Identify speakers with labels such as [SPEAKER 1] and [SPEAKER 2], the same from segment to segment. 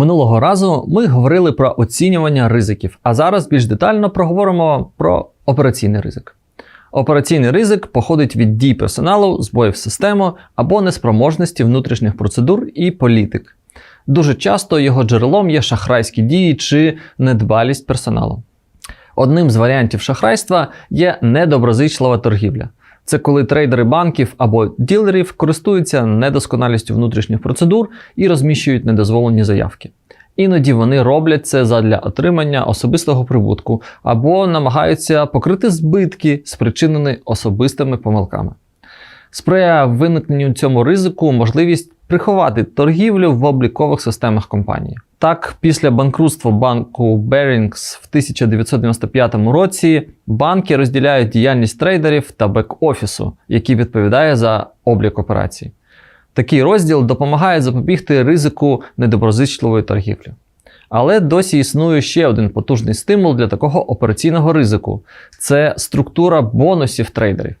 [SPEAKER 1] Минулого разу ми говорили про оцінювання ризиків, а зараз більш детально проговоримо про операційний ризик. Операційний ризик походить від дій персоналу, збоїв системи або неспроможності внутрішніх процедур і політик. Дуже часто його джерелом є шахрайські дії чи недбалість персоналу. Одним з варіантів шахрайства є недоброзичлива торгівля. Це коли трейдери банків або ділерів користуються недосконалістю внутрішніх процедур і розміщують недозволені заявки. Іноді вони роблять це задля отримання особистого прибутку або намагаються покрити збитки, спричинені особистими помилками. Сприяє виникненню цьому ризику можливість приховати торгівлю в облікових системах компанії. Так, після банкрутства банку Barings в 1995 році банки розділяють діяльність трейдерів та бек-офісу, який відповідає за облік операцій. Такий розділ допомагає запобігти ризику недоброзичливої торгівлі. Але досі існує ще один потужний стимул для такого операційного ризику це структура бонусів трейдерів.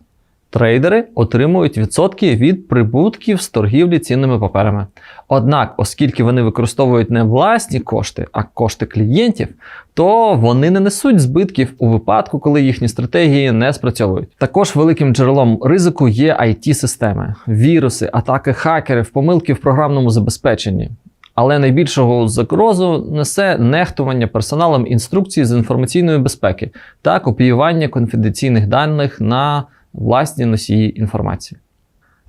[SPEAKER 1] Трейдери отримують відсотки від прибутків з торгівлі цінними паперами. Однак, оскільки вони використовують не власні кошти, а кошти клієнтів, то вони не несуть збитків у випадку, коли їхні стратегії не спрацьовують. Також великим джерелом ризику є it системи віруси, атаки хакерів, помилки в програмному забезпеченні. Але найбільшого загрозу несе нехтування персоналом інструкцій з інформаційної безпеки та копіювання конфіденційних даних на власні носії інформації.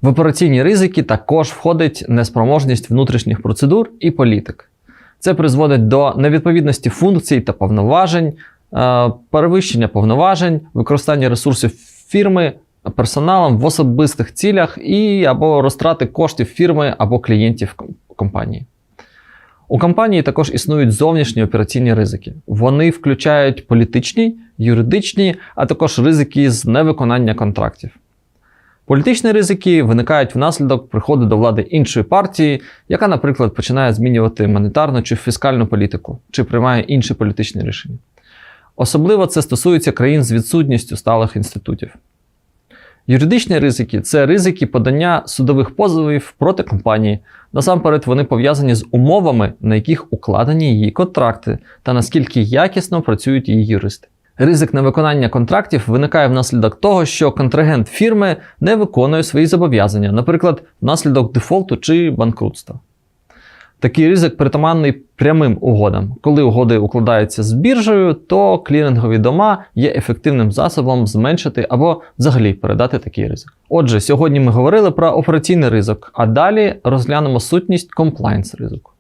[SPEAKER 1] В операційні ризики також входить неспроможність внутрішніх процедур і політик. Це призводить до невідповідності функцій та повноважень, е, перевищення повноважень, використання ресурсів фірми персоналом в особистих цілях і або розтрати коштів фірми або клієнтів компанії. У компанії також існують зовнішні операційні ризики. Вони включають політичні, юридичні, а також ризики з невиконання контрактів. Політичні ризики виникають внаслідок приходу до влади іншої партії, яка, наприклад, починає змінювати монетарну чи фіскальну політику, чи приймає інші політичні рішення. Особливо це стосується країн з відсутністю сталих інститутів. Юридичні ризики це ризики подання судових позовів проти компанії. Насамперед, вони пов'язані з умовами, на яких укладені її контракти, та наскільки якісно працюють її юристи. Ризик невиконання контрактів виникає внаслідок того, що контрагент фірми не виконує свої зобов'язання, наприклад, внаслідок дефолту чи банкрутства. Такий ризик притаманний прямим угодам. Коли угоди укладаються з біржею, то клірингові дома є ефективним засобом зменшити або взагалі передати такий ризик. Отже, сьогодні ми говорили про операційний ризик, а далі розглянемо сутність комплайнс ризику.